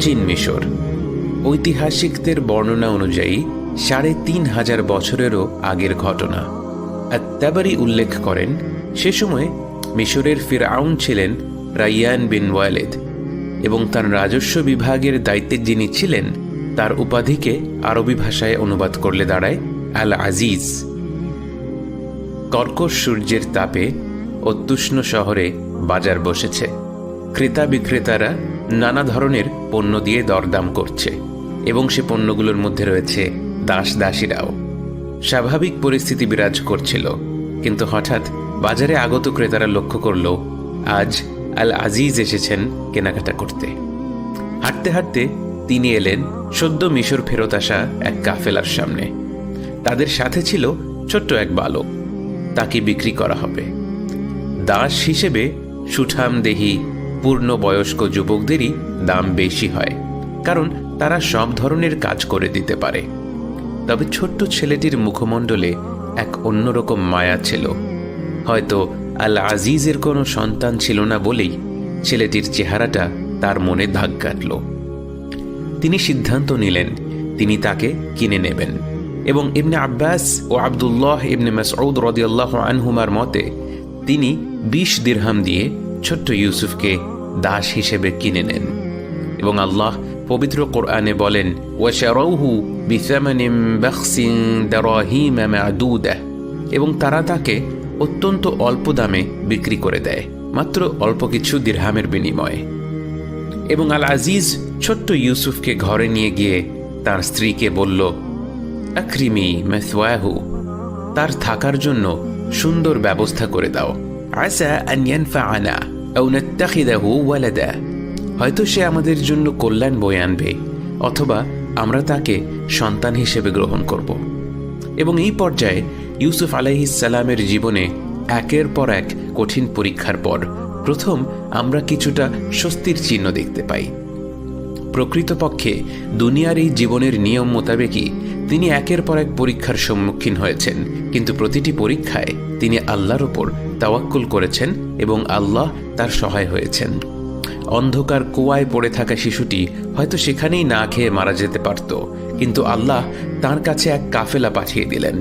প্রাচীন মিশর। ঐতিহাসিকদের বর্ণনা অনুযায়ী, সাড়ে তিন হাজার বছরেরও আগের ঘটনা। আত্মাবারি উল্লেখ করেন, সে সময় মিশরের ফিরআউন ছিলেন রাইয়ান বিন ওয়ালেদ এবং তার রাজস্ব বিভাগের দায়িত্বে যিনি ছিলেন, তার উপাধিকে আরবি ভাষায় অনুবাদ করলে দাঁড়ায় আল আজিজ কর্কশ সূর্যের তাপে অত্যুষ্ণ শহরে বাজার বসেছে। ক্রেতা বিক্রেতারা নানা ধরনের পণ্য দিয়ে দরদাম করছে এবং সে পণ্যগুলোর মধ্যে রয়েছে দাস দাসীরাও। স্বাভাবিক পরিস্থিতি বিরাজ করছিল, কিন্তু হঠাৎ বাজারে আগত ক্রেতারা লক্ষ্য করল, আজ আল আজিজ এসেছেন কেনাকাটা করতে। হাঁটতে হাঁটতে তিনি এলেন সদ্য মিশর ফেরত আসা এক কাফেলার সামনে। তাদের সাথে ছিল ছোট্ট এক বালক, তাকে বিক্রি করা হবে। দাস হিসেবে সুঠাম দেহি পূর্ণ বয়স্ক যুবকদেরই দাম বেশি হয়, কারণ তারা সব ধরনের কাজ করে দিতে পারে। তবে ছোট্ট ছেলেটির মুখমণ্ডলে এক অন্যরকম মায়া ছিল। হয়তো আল আজিজের কোনো সন্তান ছিল না বলেই ছেলেটির চেহারাটা তার মনে দাগ কাটল। তিনি সিদ্ধান্ত নিলেন, তিনি তাকে কিনে নেবেন এবং ইবনে আব্বাস ও আবদুল্লাহ ইবনে মাসউদ রদিয়াল্লাহ আনহুমার মতে তিনি বিশ দিরহাম দিয়ে ছোট্ট ইউসুফকে দাস হিসেবে কিনে নেন এবং আল্লাহ পবিত্র কোরআনে বলেন এবং তারা তাকে অত্যন্ত অল্প দামে বিক্রি করে দেয়, মাত্র অল্প কিছু দিরহামের বিনিময়ে। এবং আল আজিজ ছোট্ট ইউসুফকে ঘরে নিয়ে গিয়ে তার স্ত্রীকে বলল, আক্রিমি মেসওয়াহু, তার থাকার জন্য সুন্দর ব্যবস্থা করে দাও। আসা আনিয়ানফা আনা আও নাত্তাখিদাহু ওয়ালাদা হয়তো সে আমাদের জন্য কল্যাণ বয়ে আনবে, অথবা আমরা তাকে সন্তান হিসেবে গ্রহণ করব। এবং এই পর্যায়ে ইউসুফ আলাইহিসালামের জীবনে একের পর এক কঠিন পরীক্ষার পর প্রথম আমরা কিছুটা স্বস্তির চিহ্ন দেখতে পাই। প্রকৃতপক্ষে দুনিয়ার এই জীবনের নিয়ম মোতাবেকই তিনি একের পর এক পরীক্ষার সম্মুখীন হয়েছেন, কিন্তু প্রতিটি পরীক্ষায় তিনি আল্লাহর ওপর তাওয়াক্কুল করেছেন এবং আল্লাহ তার সহায় হয়েছেন। অন্ধকার কুয়ায় পড়ে থাকা শিশুটি হয়তো সেখানেই না খেয়ে মারা যেতে পারত, কিন্তু আল্লাহ তার কাছে এক কাফেলা পাঠিয়ে দিলেন।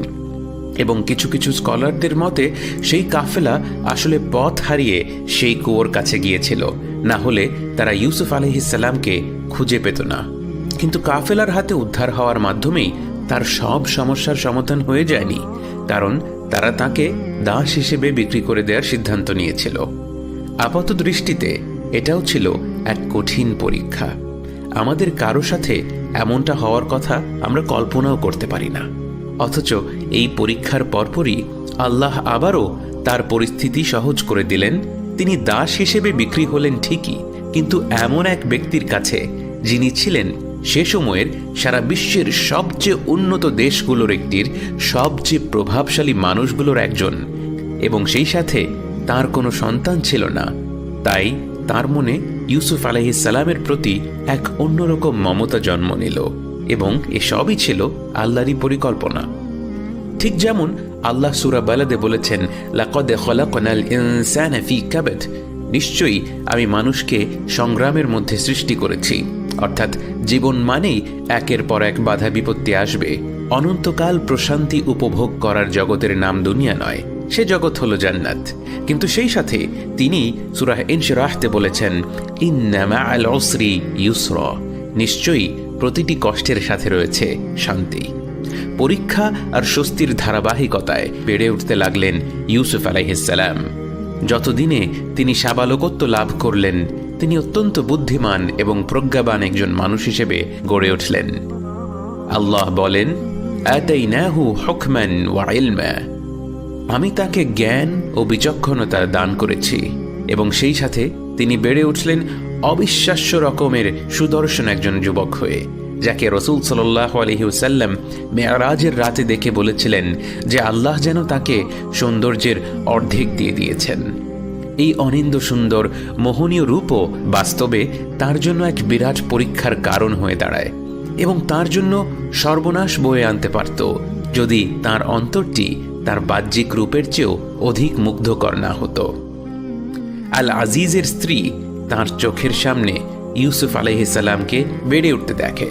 এবং কিছু কিছু স্কলারদের মতে, সেই কাফেলা আসলে পথ হারিয়ে সেই কুয়োর কাছে গিয়েছিল, না হলে তারা ইউসুফ আলহিসাল্লামকে খুঁজে পেত না। কিন্তু কাফেলার হাতে উদ্ধার হওয়ার মাধ্যমেই তার সব সমস্যার সমাধান হয়ে যায়নি, কারণ তারা তাকে দাস হিসেবে বিক্রি করে দেওয়ার সিদ্ধান্ত নিয়েছিল। আপাত দৃষ্টিতে এটাও ছিল এক কঠিন পরীক্ষা। আমাদের কারও সাথে এমনটা হওয়ার কথা আমরা কল্পনাও করতে পারি না। অথচ এই পরীক্ষার পরপরই আল্লাহ আবারও তার পরিস্থিতি সহজ করে দিলেন। তিনি দাস হিসেবে বিক্রি হলেন ঠিকই, কিন্তু এমন এক ব্যক্তির কাছে যিনি ছিলেন সে সময়ের সারা বিশ্বের সবচেয়ে উন্নত দেশগুলোর একটির সবচেয়ে প্রভাবশালী মানুষগুলোর একজন। এবং সেই সাথে তার কোনো সন্তান ছিল না। তাই তার মনে ইউসুফ আলহিসাল্লামের প্রতি এক অন্যরকম মমতা জন্ম নিল এবং এসবই ছিল আল্লাহরই পরিকল্পনা। ঠিক যেমন আল্লাহ সুরা বালাদে বলেছেন, লাকদে খলাকনাল নিশ্চয়ই আমি মানুষকে সংগ্রামের মধ্যে সৃষ্টি করেছি। অর্থাৎ জীবন মানেই একের পর এক বাধা বিপত্তি আসবে। অনন্তকাল প্রশান্তি উপভোগ করার জগতের নাম দুনিয়া নয়, সে জগৎ হলো জান্নাত। কিন্তু সেই সাথে তিনি সুরাহ ইনশরাহতে বলেছেন ইন্নামা আল অসরি ইউসর। নিশ্চয়ই প্রতিটি কষ্টের সাথে রয়েছে শান্তি। পরীক্ষা আর স্বস্তির ধারাবাহিকতায় বেড়ে উঠতে লাগলেন ইউসুফ আলাইহিসাল্লাম যতদিনে তিনি সাবালকত্ব লাভ করলেন তিনি অত্যন্ত বুদ্ধিমান এবং প্রজ্ঞাবান একজন মানুষ হিসেবে গড়ে উঠলেন। আল্লাহ বলেন আমি তাকে জ্ঞান ও বিচক্ষণতা দান করেছি এবং সেই সাথে তিনি বেড়ে উঠলেন অবিশ্বাস্য রকমের সুদর্শন একজন যুবক হয়ে, যাকে রসুল সাল্লাহ আলহিউসাল্লাম মেয়ারাজের রাতে দেখে বলেছিলেন যে আল্লাহ যেন তাকে সৌন্দর্যের অর্ধেক দিয়ে দিয়েছেন। এই অনিন্দ সুন্দর, মোহনীয় রূপও বাস্তবে তার জন্য এক বিরাট পরীক্ষার কারণ হয়ে দাঁড়ায় এবং তার জন্য সর্বনাশ বয়ে আনতে পারত যদি তার অন্তরটি তার বাহ্যিক রূপের চেয়েও অধিক মুগ্ধকর না হতো। আল আজিজের স্ত্রী তার চোখের সামনে ইউসুফ আলহিসাল্লামকে বেড়ে উঠতে দেখে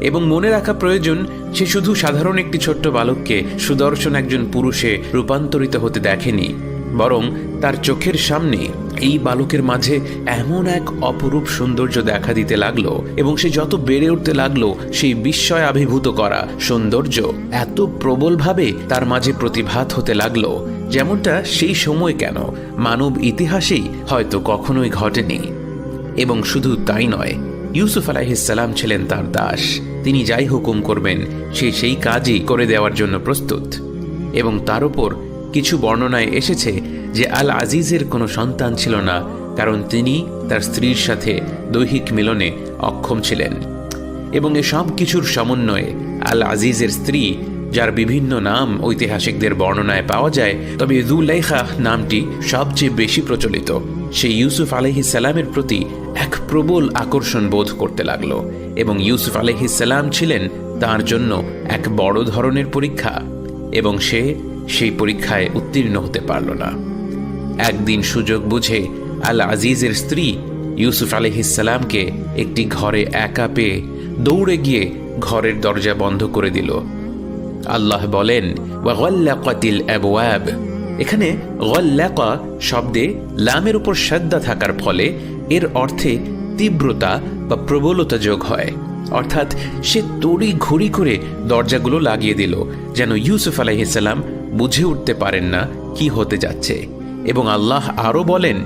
এবং মনে রাখা প্রয়োজন, সে শুধু সাধারণ একটি ছোট্ট বালককে সুদর্শন একজন পুরুষে রূপান্তরিত হতে দেখেনি বরং তার চোখের সামনে এই বালকের মাঝে এমন এক অপরূপ সৌন্দর্য দেখা দিতে লাগল এবং সে যত বেড়ে উঠতে লাগল, সেই বিস্ময় আবির্ভূত করা সৌন্দর্য এত প্রবলভাবে তার মাঝে প্রতিভাত হতে লাগল, যেমনটা সেই সময় কেন? মানব ইতিহাসেই হয়তো কখনোই ঘটেনি। এবং শুধু তাই নয়, ইউসুফ আলাহিসাল্লাম ছিলেন তার দাস। তিনি যাই হুকুম করবেন, সে সেই কাজই করে দেওয়ার জন্য প্রস্তুত। এবং তার উপর কিছু বর্ণনায় এসেছে যে আল আজিজের কোনো সন্তান ছিল না, কারণ তিনি তার স্ত্রীর সাথে দৈহিক মিলনে অক্ষম ছিলেন। এবং এ সব কিছুর সমন্বয়ে আল আজিজের স্ত্রী, যার বিভিন্ন নাম ঐতিহাসিকদের বর্ণনায় পাওয়া যায়, তবে জুলাইখা নামটি সবচেয়ে বেশি প্রচলিত। সে ইউসুফ আলহিসাল্লামের প্রতি এক প্রবল আকর্ষণ বোধ করতে লাগল, এবং ইউসুফ আলহিসাল্লাম ছিলেন তার জন্য এক বড় ধরনের পরীক্ষা, এবং সে সেই পরীক্ষায় উত্তীর্ণ হতে পারল না। একদিন সুযোগ বুঝে আল আজিজের স্ত্রী ইউসুফ আলহিসাল্লামকে একটি ঘরে একা পেয়ে দৌড়ে গিয়ে ঘরের দরজা বন্ধ করে দিল। আল্লাহ বলেন এখানে গল্লাকা শব্দে লামের উপর শ্রদ্ধা থাকার ফলে এর অর্থে তীব্রতা বা প্রবলতা যোগ হয়। অর্থাৎ সে তড়ি ঘড়ি করে দরজাগুলো লাগিয়ে দিল, যেন ইউসুফ আলাইহিসাল্লাম বুঝে উঠতে পারেন না কি হতে যাচ্ছে। এবং আল্লাহ আরও বলেন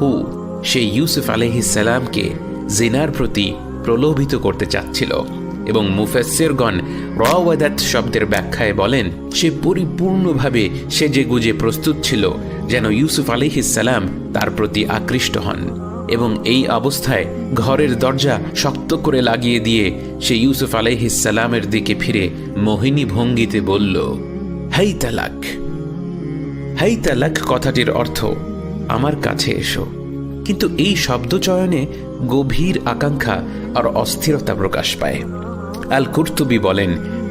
হু সে ইউসুফ আলহিসাল্লামকে জিনার প্রতি প্রলোভিত করতে চাচ্ছিল। এবং মুফাসসিরগণ রাওয়াদাত শব্দের ব্যাখ্যায় বলেন, সে পরিপূর্ণভাবে সে যে গুজে প্রস্তুত ছিল যেন ইউসুফ আলিহিসাল্লাম তার প্রতি আকৃষ্ট হন। এবং এই অবস্থায় ঘরের দরজা শক্ত করে লাগিয়ে দিয়ে সে ইউসুফ আলাইহিসাল্লামের দিকে ফিরে মোহিনী ভঙ্গিতে বলল হাই তালাক হাই তালাক কথাটির অর্থ, আমার কাছে এসো। কিন্তু এই শব্দ চয়নে গভীর আকাঙ্ক্ষা আর অস্থিরতা প্রকাশ পায়। আল কুর্তুবি বলেন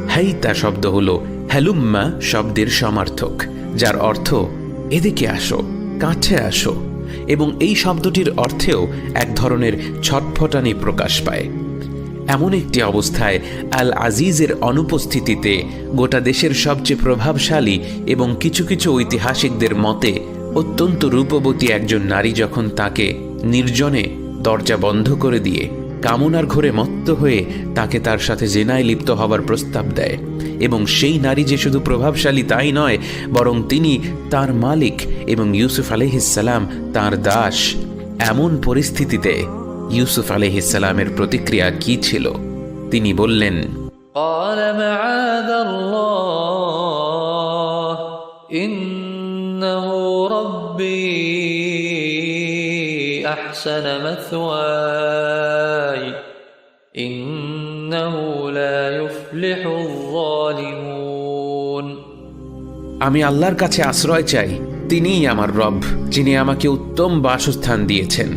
হাইতা শব্দ হল হ্যালুম্মা শব্দের সমার্থক, যার অর্থ, এদিকে আসো, কাছে আসো। এবং এই শব্দটির অর্থেও এক ধরনের ছটফটানি প্রকাশ পায়। এমন একটি অবস্থায় আল আজিজের অনুপস্থিতিতে গোটা দেশের সবচেয়ে প্রভাবশালী এবং কিছু কিছু ঐতিহাসিকদের মতে অত্যন্ত রূপবতী একজন নারী যখন তাকে নির্জনে দরজা বন্ধ করে দিয়ে কামনার ঘরে মত্ত হয়ে তাকে তার সাথে জেনায় লিপ্ত হবার প্রস্তাব দেয় এবং সেই নারী যে শুধু প্রভাবশালী তাই নয়, বরং তিনি তার মালিক এবং ইউসুফ আলহিসাল্লাম তার দাস, এমন পরিস্থিতিতে ইউসুফ আলহিসাল্লামের প্রতিক্রিয়া কি ছিল তিনি বললেন قال معاذ الله إنه ربي أحسن مثواي إنه لا يفلح الظالمون আমি আল্লাহর কাছে আশ্রয় চাই তিনিই আমার রব যিনি আমাকে উত্তম বাসস্থান দিয়েছেন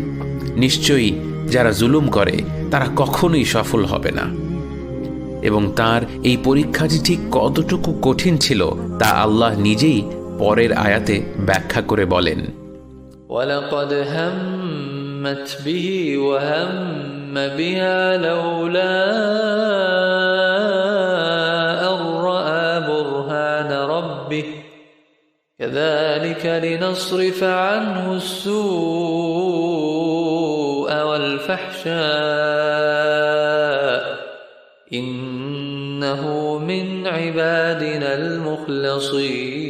নিশ্চয়ই যারা জুলুম করে তারা কখনোই সফল হবে না এবং তার এই পরীক্ষাটি ঠিক কতটুকু কঠিন ছিল তা আল্লাহ নিজেই পরের আয়াতে ব্যাখ্যা করে বলেন ولقد همت به وهم بها لولا أن رأى برهان ربه كذلك لنصرف عنه السوء والفحشاء إنه من عبادنا المخلصين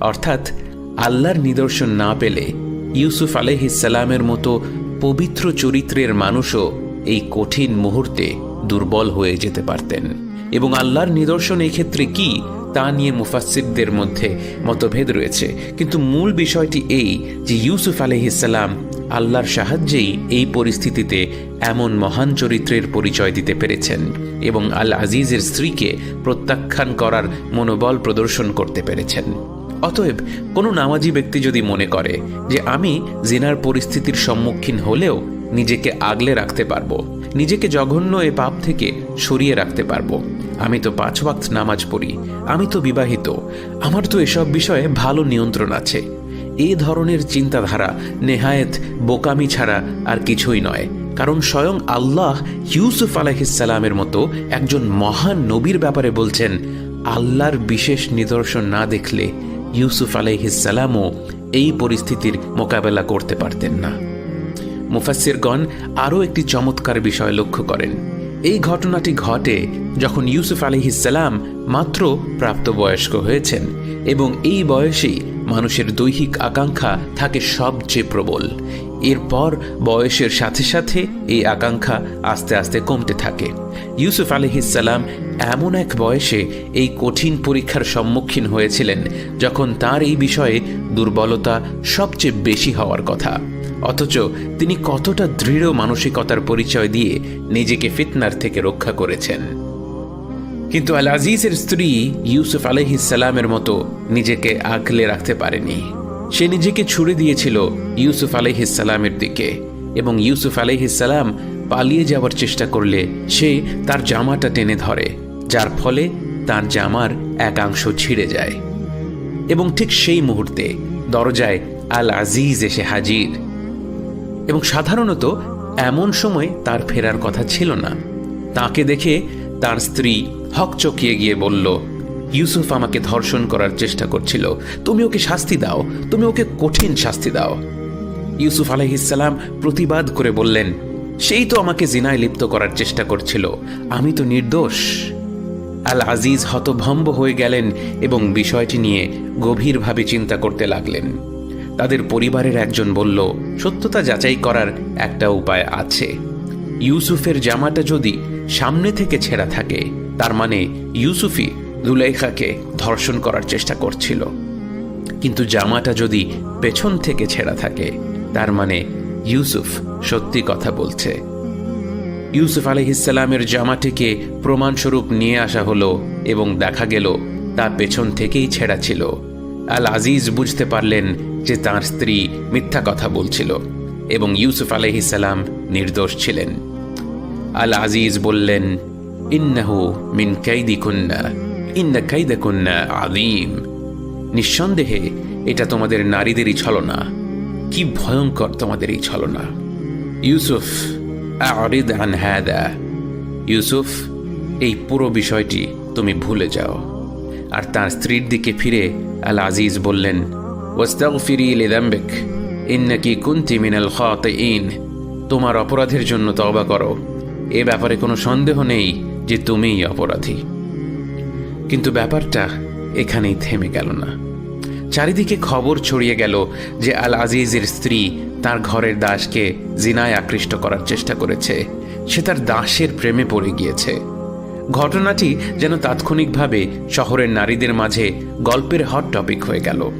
অর্থাৎ আল্লাহর নিদর্শন না পেলে ইউসুফ আলহিসাল্লামের মতো পবিত্র চরিত্রের মানুষও এই কঠিন মুহূর্তে দুর্বল হয়ে যেতে পারতেন এবং আল্লাহর নিদর্শন এই ক্ষেত্রে কি তা নিয়ে মুফাসিরদের মধ্যে মতভেদ রয়েছে কিন্তু মূল বিষয়টি এই যে ইউসুফ আলহিসাল্লাম আল্লাহর সাহায্যেই এই পরিস্থিতিতে এমন মহান চরিত্রের পরিচয় দিতে পেরেছেন এবং আল আজিজের স্ত্রীকে প্রত্যাখ্যান করার মনোবল প্রদর্শন করতে পেরেছেন। অতএব কোনো নামাজি ব্যক্তি যদি মনে করে যে আমি জিনার পরিস্থিতির সম্মুখীন হলেও নিজেকে আগলে রাখতে পারব, নিজেকে জঘন্য এ পাপ থেকে সরিয়ে রাখতে পারব, আমি তো পাঁচ ওয়াক্ত নামাজ পড়ি, আমি তো বিবাহিত, আমার তো এসব বিষয়ে ভালো নিয়ন্ত্রণ আছে। এ ধরনের চিন্তাধারা নেহায়েত বোকামি ছাড়া আর কিছুই নয়। কারণ স্বয়ং আল্লাহ ইউসুফ আলাহিসাল্লামের মতো একজন মহান নবীর ব্যাপারে বলছেন, আল্লাহর বিশেষ নিদর্শন না দেখলে ইউসুফ আলাইহিসাল্লামও এই পরিস্থিতির মোকাবেলা করতে পারতেন না। মুফাসিরগণ আরও একটি চমৎকার বিষয় লক্ষ্য করেন। এই ঘটনাটি ঘটে যখন ইউসুফ আলিহিসাল্লাম মাত্র প্রাপ্তবয়স্ক হয়েছেন এবং এই বয়সেই মানুষের দৈহিক আকাঙ্ক্ষা থাকে সবচেয়ে প্রবল। এরপর বয়সের সাথে সাথে এই আকাঙ্ক্ষা আস্তে আস্তে কমতে থাকে। ইউসুফ আলিহিসাল্লাম এমন এক বয়সে এই কঠিন পরীক্ষার সম্মুখীন হয়েছিলেন, যখন তার এই বিষয়ে দুর্বলতা সবচেয়ে বেশি হওয়ার কথা। অথচ তিনি কতটা দৃঢ় মানসিকতার পরিচয় দিয়ে নিজেকে ফিতনার থেকে রক্ষা করেছেন। কিন্তু আল আজিজের স্ত্রী ইউসুফ আলহিসাল্লামের মতো নিজেকে আগলে রাখতে পারেনি। সে নিজেকে ছুড়ে দিয়েছিল ইউসুফ আলহিসাল্লামের দিকে এবং ইউসুফ আলহিসাল্লাম পালিয়ে যাওয়ার চেষ্টা করলে সে তার জামাটা টেনে ধরে, যার ফলে তার জামার একাংশ ছিঁড়ে যায়। এবং ঠিক সেই মুহূর্তে দরজায় আল আজিজ এসে হাজির। এবং সাধারণত এমন সময় তার ফেরার কথা ছিল না। তাকে দেখে তার স্ত্রী হকচকিয়ে গিয়ে বলল, ইউসুফ আমাকে ধর্ষণ করার চেষ্টা করছিল। তুমি ওকে শাস্তি দাও। তুমি ওকে কঠিন শাস্তি দাও। ইউসুফ আলহিসাল্লাম প্রতিবাদ করে বললেন, সেই তো আমাকে জিনায় লিপ্ত করার চেষ্টা করছিল। আমি তো নির্দোষ। আল আজিজ হতভম্ব হয়ে গেলেন এবং বিষয়টি নিয়ে গভীরভাবে চিন্তা করতে লাগলেন। তাদের পরিবারের একজন বলল, সত্যতা যাচাই করার একটা উপায় আছে। ইউসুফের জামাটা যদি সামনে থেকে ছেঁড়া থাকে তার মানে ইউসুফই দুলাইখাকে ধর্ষণ করার চেষ্টা করছিল। কিন্তু জামাটা যদি পেছন থেকে ছেঁড়া থাকে, তার মানে ইউসুফ সত্যি কথা বলছে। ইউসুফ আলহিসাল্লামের জামাটিকে প্রমাণস্বরূপ নিয়ে আসা হলো এবং দেখা গেল তা পেছন থেকেই ছেঁড়া ছিল। আল আজিজ বুঝতে পারলেন যে তার স্ত্রী মিথ্যা কথা বলছিল এবং ইউসুফ আলহিসাল্লাম নির্দোষ ছিলেন। আল আজিজ বললেন ইন্নাহু মিন কাইদি কুন্না ইন্না কাইদা কুন্না আদিম নিঃসন্দেহে, এটা তোমাদের নারীদেরই ছলনা। কি ভয়ঙ্কর তোমাদের এই ছলনা। ইউসুফ আরিদ আন হ্যাদা ইউসুফ, এই পুরো বিষয়টি তুমি ভুলে যাও। আর তার স্ত্রীর দিকে ফিরে আল আজিজ বললেন খাতিইন তোমার অপরাধের জন্য তওবা করো। এ ব্যাপারে কোনো সন্দেহ নেই। যে তুমিই অপরাধী। কিন্তু ব্যাপারটা এখানেই থেমে গেল না। চারিদিকে খবর ছড়িয়ে গেল যে আল আজিজের স্ত্রী তার ঘরের দাসকে জিনায় আকৃষ্ট করার চেষ্টা করেছে। সে তার দাসের প্রেমে পড়ে গিয়েছে। ঘটনাটি যেন তাৎক্ষণিকভাবে শহরের নারীদের মাঝে গল্পের হট টপিক হয়ে গেল।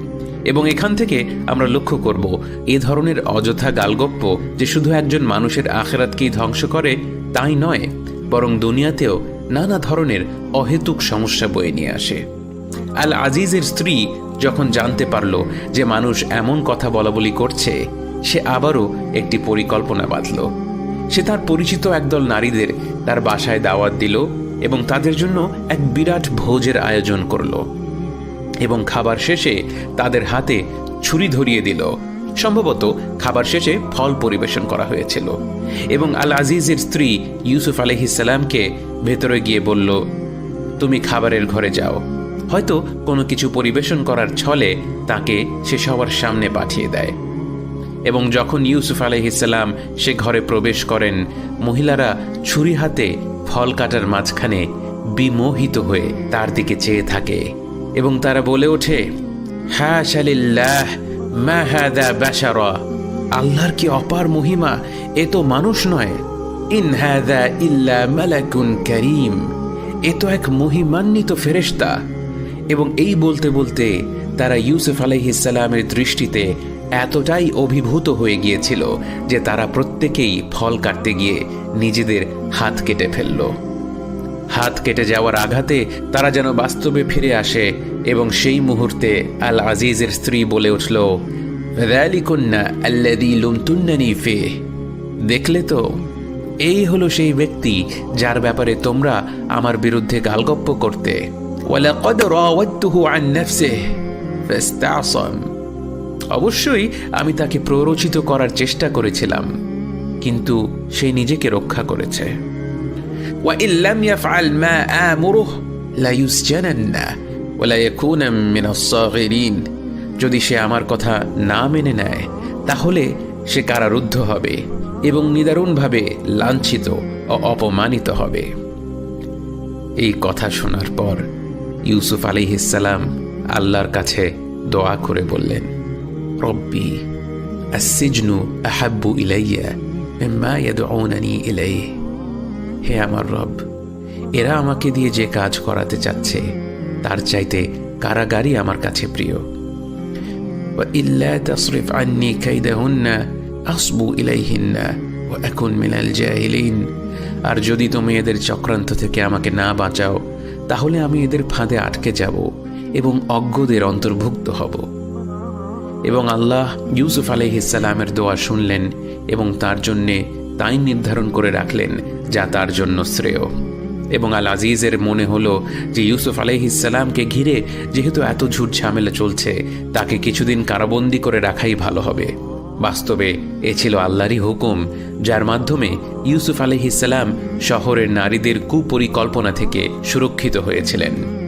এবং এখান থেকে আমরা লক্ষ্য করব এ ধরনের অযথা গালগপ্প যে শুধু একজন মানুষের আখেরাতকেই ধ্বংস করে, তাই নয়। বরং দুনিয়াতেও নানা ধরনের অহেতুক সমস্যা বয়ে নিয়ে আসে। আল আজিজের স্ত্রী যখন জানতে পারল যে মানুষ এমন কথা বলা বলি করছে, সে আবারও একটি পরিকল্পনা বাঁধল। সে তার পরিচিত একদল নারীদের তার বাসায় দাওয়াত দিল এবং তাদের জন্য এক বিরাট ভোজের আয়োজন করল এবং খাবার শেষে তাদের হাতে ছুরি ধরিয়ে দিল। সম্ভবত খাবার শেষে ফল পরিবেশন করা হয়েছিল। এবং আল আজিজের স্ত্রী ইউসুফ আলহিসাল্লামকে ভেতরে গিয়ে বলল, তুমি খাবারের ঘরে যাও। হয়তো কোনো কিছু পরিবেশন করার ছলে তাকে সে সবার সামনে পাঠিয়ে দেয়। এবং যখন ইউসুফ আলহিসাল্লাম সে ঘরে প্রবেশ করেন, মহিলারা ছুরি হাতে ফল কাটার মাঝখানে বিমোহিত হয়ে তার দিকে চেয়ে থাকে এবং তারা বলে ওঠে হ্যাঁ শালিল্লাহ মা হাদা বাশারা। আল্লাহর কি অপার মহিমা? এ তো মানুষ নয়। ইন হাদা ইল্লা করিম। এ তো এক মহিমান্বিত ফেরেশতা। এবং এই বলতে বলতে তারা ইউসুফ আলাইহিসাল্লামের দৃষ্টিতে এতটাই অভিভূত হয়ে গিয়েছিল যে তারা প্রত্যেকেই ফল কাটতে গিয়ে নিজেদের হাত কেটে ফেলল। হাত কেটে যাওয়ার আঘাতে তারা যেন বাস্তবে ফিরে আসে এবং সেই মুহূর্তে আল আজিজের স্ত্রী বলে উঠল ভ্যালিকুন্না আল্লাদি লুমতুন্নানি ফে দেখলে তো, এই হলো সেই ব্যক্তি যার ব্যাপারে তোমরা আমার বিরুদ্ধে গালগপ্প করতে। অবশ্যই আমি তাকে প্ররোচিত করার চেষ্টা করেছিলাম, কিন্তু সে নিজেকে রক্ষা করেছে। وإن لم يفعل ما آمره ليسجنن ولا يكون من الصاغرين যদি সে আমার কথা না মেনে নেয় তাহলে সে কারারুদ্ধ হবে এবং নিদারুণভাবে লাঞ্ছিত ও অপমানিত হবে এই কথা শোনার পর ইউসুফ আলিহিসাল্লাম আল্লাহর কাছে দোয়া করে বললেন রব্বি আসিজনু আহাব্বু ইলাইয়া মিম্মা ইয়াদউনানি ইলাইহি হে আমার রব, এরা আমাকে দিয়ে যে কাজ করাতে চাচ্ছে, তার চাইতে কারাগারই আমার কাছে প্রিয়। আসবু এখন আর যদি তুমি এদের চক্রান্ত থেকে আমাকে না বাঁচাও, তাহলে আমি এদের ফাঁদে আটকে যাব এবং অজ্ঞদের অন্তর্ভুক্ত হব। এবং আল্লাহ ইউসুফ আলহিসালামের দোয়া শুনলেন এবং তার জন্যে তাই নির্ধারণ করে রাখলেন, যা তার জন্য শ্রেয়। এবং আল আজিজের মনে হলো যে ইউসুফ আলহিসাল্লামকে ঘিরে যেহেতু এত ঝুট ঝামেলা চলছে, তাকে কিছুদিন কারাবন্দি করে রাখাই ভালো হবে। বাস্তবে এ ছিল আল্লাহরই হুকুম, যার মাধ্যমে ইউসুফ আলহিসাল্লাম শহরের নারীদের কুপরিকল্পনা থেকে সুরক্ষিত হয়েছিলেন।